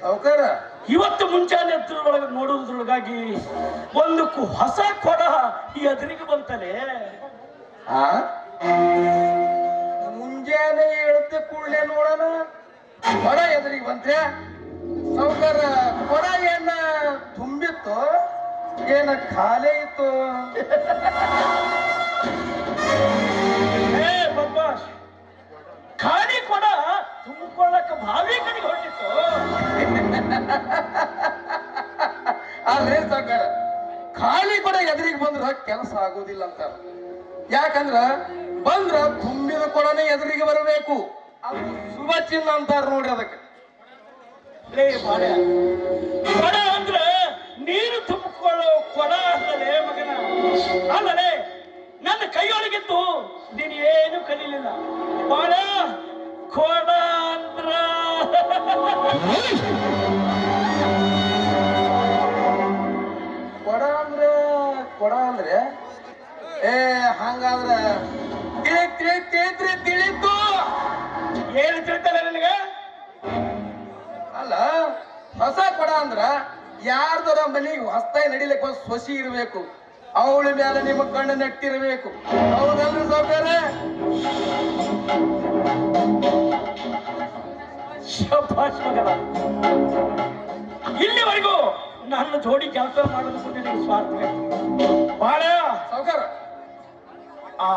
ಸಾವುಕಾರ? ಇವತ್ತು ಮುಂಚಾನೆ ಒಳಗೆ ನೋಡುವುದ್ರೊಳಗಾಗಿ ಒಂದು ಹೊಸ ಕೊಡ ಈ ಎದುರಿಗೆ ಬಂತಾನೆ ಆ? ಮುಂಜಾನೆ ಹೇಳ್ತೆ ಕೂಡಲೇ ನೋಡೋಣ. ಕೊಡ ಎದುರಿಗೆ ಬಂತೆ ಸಾವುಕಾರ ಕೊಡ ಏನ ತುಂಬಿತ್ತು? ಏನ ಖಾಲಿ ಇತ್ತು? ಏ ಬದ್ಮಾಶ್ ಕೆಲಸ ಆಗೋದಿಲ್ಲ ಅಂತ. ಯಾಕಂದ್ರ ಬಂದ್ರ ತುಂಬಿದ ಕೊಡನೆ ಎದುರಿಗೆ ಬರಬೇಕು. ಅದು ಶುಭ ಚಿನ್ನ ಅಂತಾರ ನೋಡ್ರಿ ಅದಕ್ಕೆ. ಕೊಡ ಅಂದ್ರ ನೀರು ತುಂಬಿಕೊಳ್ಳೋ ಕೊಡ ಅಲ್ಲಲೇ ಮಗನ. ಅಲ್ಲದೆ ನನ್ನ ಕೈಯೊಳಗಿತ್ತು, ನೀನು ಏನು ಕಲೀಲಿಲ್ಲ. ಬಾಳ. ಏ, ಹಂಗಾದ್ರೆ ತಿಳಿತ್ರಿ ತಿಳಿತ್ರಿ, ತಿಳಿತು. ಏನು ತಿಳಿತಾರೆ ನನಗೆ? ಅಲ್ಲ, ಹೊಸ ಕೊಡ ಅಂದ್ರ ಯಾರ್ದರ ಮನೆಗೆ ಹೊಸ್ತಾಯಿ ನಡಿಲಿಕ್ಕೆ ಒಂದು ಸೊಸಿ ಇರಬೇಕು. ಅವಳ ಮೇಲೆ ನಿಮ್ಮ ಕಣ್ಣು ನೆಟ್ಟಿರಬೇಕು. ಹೌದಲ್ರಿ ಸೌಕರ್ಯ? ಇಲ್ಲಿವರೆಗೂ ನನ್ನ ಜೋಡಿ ಕೆಲಸ ಮಾಡೋದಕ್ಕೂ ನಿನಗೆ ಸ್ವಾರ್ಥ. ಬಾಳ ಸಾವುಕಾರ. ಆ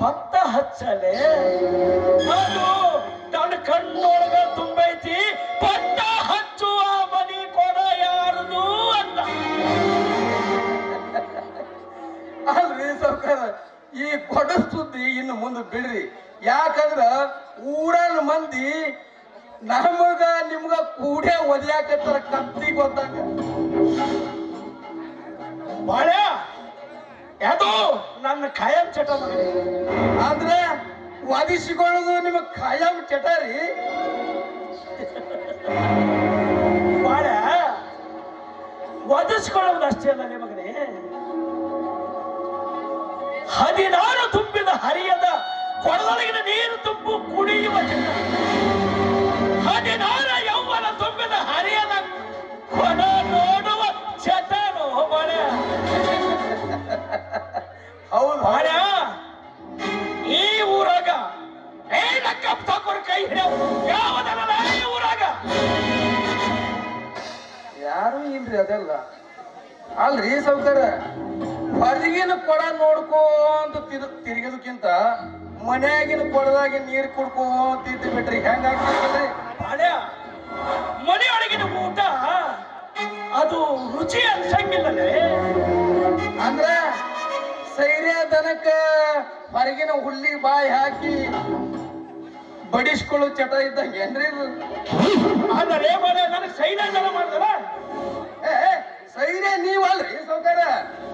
ಪತ್ತ ಹಚ್ಚಲೆ. ಅದು ತನ್ನ ಕಣ್ಣೊಳಗ ತುಂಬೈತಿ, ಪತ್ತ ಹಚ್ಚುವ ಮನಿ ಕೊಡ ಯಾರದು ಅಂತ. ಅಲ್ರಿ ಸಾವುಕಾರ, ಈ ಕೊಡ ಸುದ್ದಿ ಇನ್ನು ಮುಂದೆ ಬಿಡ್ರಿ. ಯಾಕಂದ್ರ ಊರನ್ ಮಂದಿ ನಮಗ ನಿಮ್ಗ ಕೂಡೆ ಒದ್ಯಾಕತ್ತಾರ ಕತ್ತಿ ಗೊತ್ತಾಗ. ಬಾಳ ಅದು ನನ್ನ ಖಾಯಂ ಚಟ ಆದ್ರೆ ವಾದಿಸಿಕೊಳ್ಳೋದು ನಿಮ್ಮ ಖಾಯಂ ಚಟ ರೀ. ಬಾಳ ವಾದಿಸಿಕೊಳ್ಳೋದು ಅಷ್ಟೇ ಅಲ್ಲ ನಿಮಗೆ ಹದಿನಾರು ತುಂಬಿದ ಹರಿಯದ ಕೊಡದೊಳಗಿನ ನೀರು ತುಂಬು ಕುಡಿಯುವ ಚಟ. ಹದಿನಾರು ಯೌವನ ತುಂಬಿದ ಹರಿಯದ ಇಲ್ರಿ ಅದೆಲ್ಲ? ಅಲ್ರಿ ಸಾವುಕಾರ ಹೊರಗಿನ ಕೊಡ ನೋಡ್ಕೋಂತ ತಿರು ತಿರುಗೋದಕ್ಕಿಂತ ಮನ್ಯಾಗಿನ ಕೊಡದಾಗಿ ನೀರ್ ಕುಡ್ಕೋ ಅಂತ ಇದ್ದು ಬಿಟ್ರಿ. ಹೆಂಗ ಬಾಳ್ಯ ಮನೆಯೊಳಗಿನ ಊಟ ಅದು ರುಚಿ ಅನ್ಸಂಗಿಲ್ಲಲೇ? ಅಂದ್ರ ಸೈರ್ಯ ದನಕ್ಕ ಹೊರಗಿನ ಹುಲ್ಲಿ ಬಾಯಿ ಹಾಕಿ ಬಡಿಸ್ಕೊಳ್ಳೋ ಚಟ ಇದ್ದಂಗೆ ಏನ್ರಿ ಅಂದ್ರೆ ಆದರೆ ನನಗೆ ಸೈನ್ಯ ಜನ ಏ, ಏ, ಸೈರ್ಯ ನೀವಲ್ರಿ ಸೌಕರ್ಯ.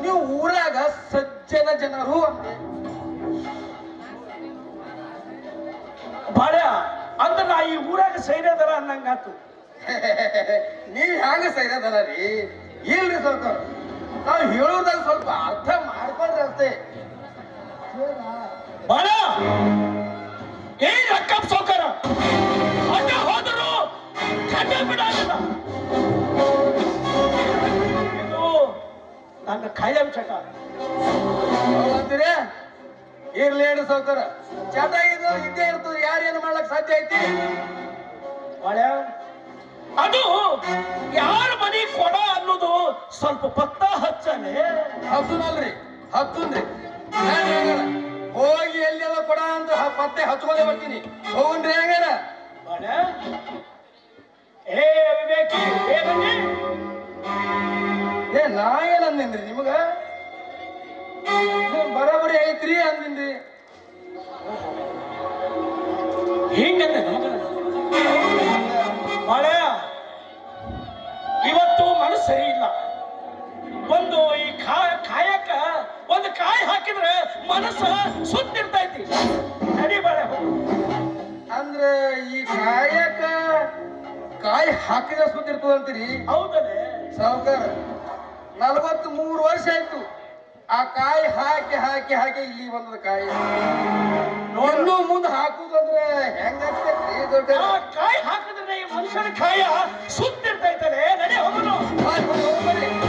ನೀವು ಊರಾಗ ಸಜ್ಜನ ಜನರು. ಬಾಳ ಅಂತ ನಾ ಈ ಊರಾಗ ಸೈನ್ಯದರ ಅನ್ನಂಗಾತು. ನೀವ್ ಹ್ಯಾಂಗ ಸೈರದಲ್ಲ ರೀ? ಇಲ್ರಿ ಸ್ವಲ್ಪ ನಾವ್ ಹೇಳೋದಾಗ ಸ್ವಲ್ಪ ಅರ್ಥ ಮಾಡ್ಕೊಂಡ್ರೆ ಅಷ್ಟೇ. ಬಾಳ ಏ ರಕ್ಕಪ್ಪ ನನ್ನ ಖಾಯಂ ಚಟ. ಅಂತೀರಿ ಇರ್ಲಿ ಹೇಳಿ ಸೌಕರ. ಚಟ ಇದು ಇದ್ದೇ ಇರ್ತದೆ. ಯಾರೇನು ಮಾಡ್ಲಕ್ ಸಾಧ್ಯ ಐತಿ? ಅದು ಯಾರ ಮನೆ ಕೊಡ ಅನ್ನೋದು ಸ್ವಲ್ಪ ಪತ್ತ ಹಚ್ಚನೆ ಹಸುನಲ್ರಿ ಹತ್ತುನ್ರಿ. ನಾನ್ ಹೋಗಿ ಎಲ್ಲಿ ಅದ ಕೊಡ ಅಂತ ಪತ್ತೆ ಹಚ್ಕೊಂಡೇ ಬರ್ತೀನಿ. ಹೋಗ್ರಿ? ಹೆಂಗಾರ ಏ ವಿವೇಕಿ ಏ ಬನ್ನಿ ಏ ನಾ ಏನ್ ಅಂದಿನ್ರಿ ನಿಮಗ? ಬರಾಬರಿ ಬರೋಬರಿ ಐತ್ರಿ ಅಂದಿನ್ರಿ. ಹಿಂಗಂದೆ ನಮಗ? ಬಾಳ ಇವತ್ತು ಮನಸ್ಸು ಸರಿ ಇಲ್ಲ. ಒಂದು ಈ ಕಾ ಕಾಯಕ ಒಂದು ಕಾಯಿ ಹಾಕಿದ್ರೆ ಮನಸ್ಸು ಸುತ್ತಿರ್ತೈತಿ. ನಡಿ ಬಾಳೆ ಅಂದ್ರೆ ಈ ಕಾಯಕ ಕಾಯಿ ಹಾಕಿದ್ರೆ ಸುತ್ತಿರ್ತದಂತೀರಿ? ಹೌದಲ್ಲೇ ಸಾವುಕಾರ. ನಲವತ್ತ್ ಮೂರು ವರ್ಷ ಆಯ್ತು. ಆ ಕಾಯಿ ಹಾಕಿ ಹಾಕಿ ಹಾಕಿ ಇಲ್ಲಿ ಬಂದದ ಕಾಯಿ. ಇನ್ನೂ ಮುಂದೆ ಹಾಕುದಂದ್ರೆ ಆ ಕಾಯಿ ಹಾಕಿದ್ರೆ ಮನುಷ್ಯನ ಕಾಯ ಸುತ್ತಿರ್ತೈತಲೆ? ನಡೆ ಬಿಡು.